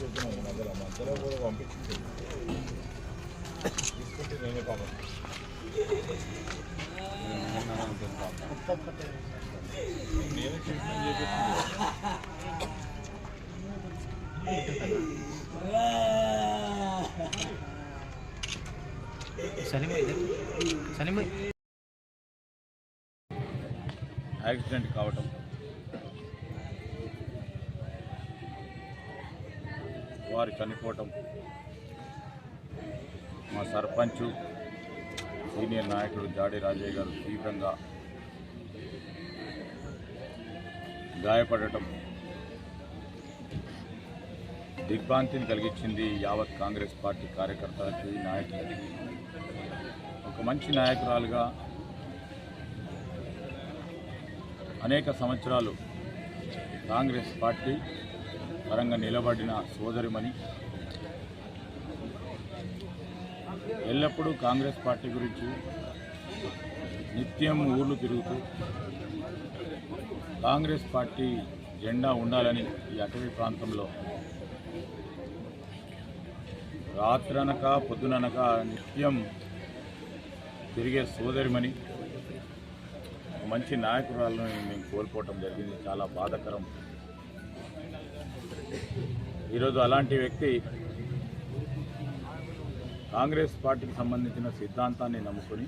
హాస్పిటల్కి ఉందని మధ్యలో మధ్యలో కూడా పంపించింది తీసుకుంటే నేనే పాపం నేనే ట్రీట్మెంట్ చేపించింది యాక్సిడెంట్ కావటం వారు చనిపోవటం. మా సర్పంచ్ సీనియర్ నాయకుడు జాడి రాజయ్య గారు తీవ్రంగా గాయపడటం దిగ్భ్రాంతిని కలిగించింది యావత్ కాంగ్రెస్ పార్టీ కార్యకర్తలకి నాయకులకి. ఒక మంచి నాయకురాలుగా అనేక సంవత్సరాలు కాంగ్రెస్ పార్టీ పరంగా నిలబడిన సోదరిమణి. ఎల్లప్పుడూ కాంగ్రెస్ పార్టీ గురించి నిత్యం ఊర్లు తిరుగుతూ కాంగ్రెస్ పార్టీ జెండా ఉండాలని ఈ అటవీ ప్రాంతంలో రాత్రనక పొద్దుననక నిత్యం తిరిగే సోదరిమణి. మంచి నాయకురాలను మేము కోల్పోవటం జరిగింది. చాలా బాధాకరం. ఈరోజు అలాంటి వ్యక్తి కాంగ్రెస్ పార్టీకి సంబంధించిన సిద్ధాంతాన్ని నమ్ముకొని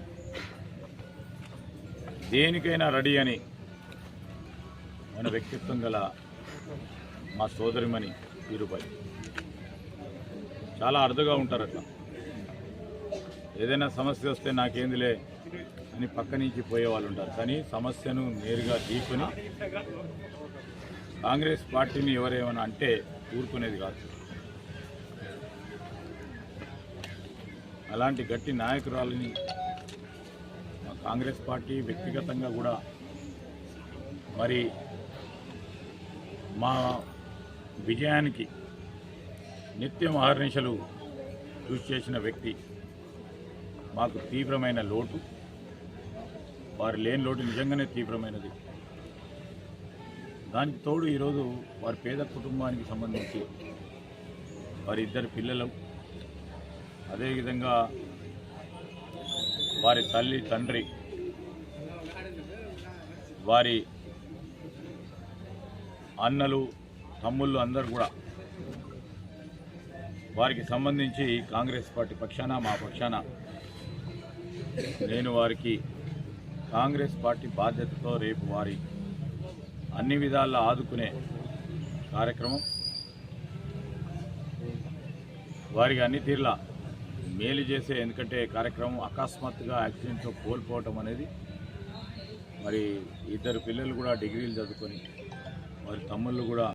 దేనికైనా రెడీ అని ఆయన వ్యక్తిత్వం గల మా సోదరిమణి తీరుపై చాలా అరుదుగా ఉంటారు అట్లా. ఏదైనా సమస్య వస్తే నాకేందిలే అని పక్క నుంచి పోయే వాళ్ళు ఉంటారు. కానీ సమస్యను నేరుగా తీసుకుని కాంగ్రెస్ పార్టీని ఎవరేమైనా అంటే ఊరుకునేది కాదు. అలాంటి గట్టి నాయకురాలని మా కాంగ్రెస్ పార్టీ వ్యక్తిగతంగా కూడా మరి మా విజయానికి నిత్యం ఆహర్నిశలు కృషి చేసిన వ్యక్తి మాకు తీవ్రమైన లోటు. వారి లేని లోటు నిజంగానే తీవ్రమైనది. దానికి తోడు ఈరోజు వారి పేద కుటుంబానికి సంబంధించి వారి ఇద్దరు పిల్లలు అదేవిధంగా వారి తల్లి తండ్రి వారి అన్నలు తమ్ముళ్ళు అందరు కూడా వారికి సంబంధించి కాంగ్రెస్ పార్టీ పక్షాన మా పక్షాన నేను వారికి కాంగ్రెస్ పార్టీ బాధ్యతతో రేపు వారి అన్ని విధాలా ఆదుకునే కార్యక్రమం. వారికి అన్ని తీర్లా మేలు చేసే ఎందుకంటే కార్యక్రమం అకస్మాత్తుగా యాక్సిడెంట్తో కోల్పోవటం అనేది మరి ఇద్దరు పిల్లలు కూడా డిగ్రీలు చదువుకొని వారి తమ్ముళ్ళు కూడా